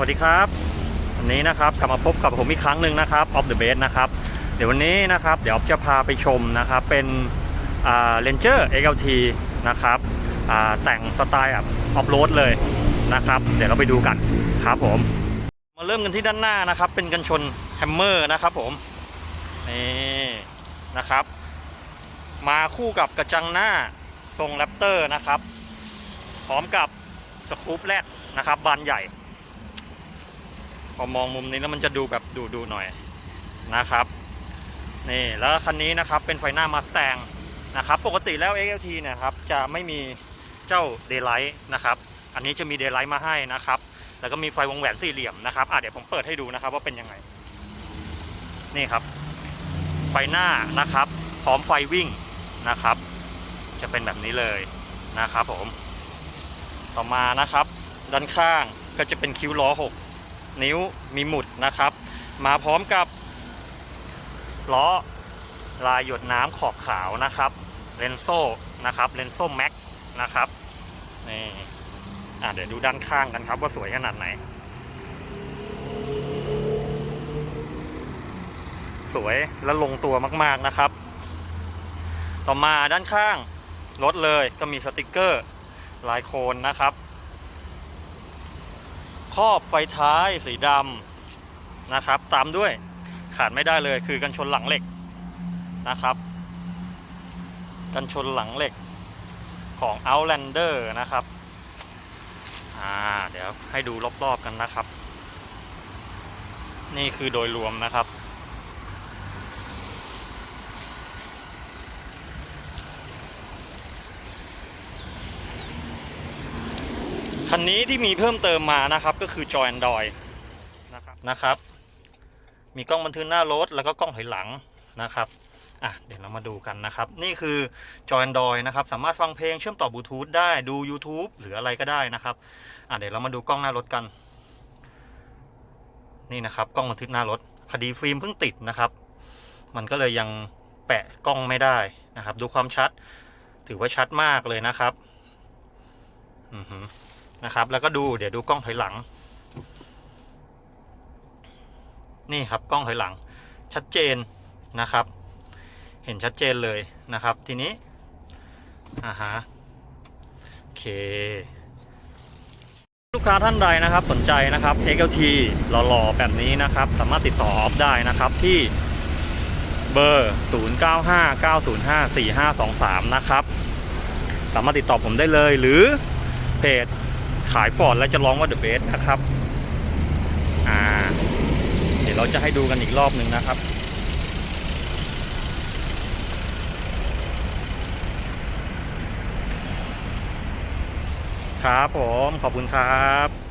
วัสดีครับ วันนี้นะครับกลับมาพบกับผมอีกครั้งหนึ่งนะครับ Off the Base นะครับ เดี๋ยววันนี้นะครับ เดี๋ยวจะพาไปชมนะครับ เป็นอ่า Ranger XLT นะครับแต่งสไตล์แบบออฟโรดเลยนะครับ เดี๋ยวเราไปดูกันครับผม มาเริ่มกันที่ด้านหน้านะครับ เป็นกันชนแฮมเมอร์นะครับผม นี่นะครับ มาคู่กับกระจังหน้าทรงแรปเตอร์นะครับ พร้อมกับสกูปแรดนะครับบานใหญ่ อมองมุมนี้แล้วมันจะดูแบบดูดูหน่อยนะครับนี่แล้วคันนี้นะครับเป็นไฟหน้ามาสแตงนะครับปกติแล้ว XLT เนะครับจะไม่มีเจ้า Daylight นะครับอันนี้จะมี Daylight มาให้นะครับแล้วก็มีไฟวงแหวนสี่เหลี่ยมนะครับอะเดี๋ยวผมเปิดให้ดูนะครับว่าเป็นยังไง นี่ครับ ไฟหน้านะครับ พร้อมไฟวิ่งนะครับ จะเป็นแบบนี้เลยนะครับผม ต่อมานะครับ ด้านข้างก็จะเป็นคิ้วล้อ นิ้วมีหมุดนะครับ มาพร้อมกับล้อลายหยดน้ำขอบขาวนะครับเลนโซ่นะครับเลนโซ่แม็กนะครับนี่อะเดี๋ยวดูด้านข้างกันครับว่าสวยขนาดไหน สวยและลงตัวมากๆนะครับ ต่อมาด้านข้างรถเลยก็มีสติกเกอร์ลายโคนนะครับ ครอบไฟท้ายสีดำนะครับ ตามด้วยขาดไม่ได้เลยคือกันชนหลังเหล็กนะครับ กันชนหลังเหล็กของ Outlander นะครับอ่าเดี๋ยวให้ดูรอบๆกันนะครับ นี่คือโดยรวมนะครับ คันนี้ที่มีเพิ่มเติมมานะครับก็คือจอ Android นะครับนะครับ มีกล้องบันทึกหน้ารถแล้วก็กล้องถอยหลังนะครับอะเดี๋ยวเรามาดูกันนะครับ นี่คือจอ Android นะครับ สามารถฟังเพลงเชื่อมต่อบลูทูธได้ดู YouTube หรืออะไรก็ได้นะครับอะเดี๋ยวเรามาดูกล้องหน้ารถกัน นี่นะครับ กล้องบันทึกหน้ารถพอดีฟิล์มเพิ่งติดนะครับ มันก็เลยยังแปะกล้องไม่ได้นะครับ ดูความชัด ถือว่าชัดมากเลยนะครับ อือฮึ นะครับ แล้วก็ดูเดี๋ยวดูกล้องถอยหลัง นี่ครับกล้องถอยหลัง ชัดเจนนะครับ เห็นชัดเจนเลยนะครับ ทีนี้อ่าฮะโอเค ลูกค้าท่านใดนะครับ สนใจนะครับ XLT หล่อๆแบบนี้นะครับ สามารถติดต่อออฟได้นะครับที่เบอร์ 0959054523 นะครับ สามารถติดต่อผมได้เลยหรือเพจ ขายฟอร์ดแล้วจะร้องว่าเดอะเบสนะครับ อ่า เดี๋ยวเราจะให้ดูกันอีกรอบหนึ่งนะครับครับผม ขอบคุณครับ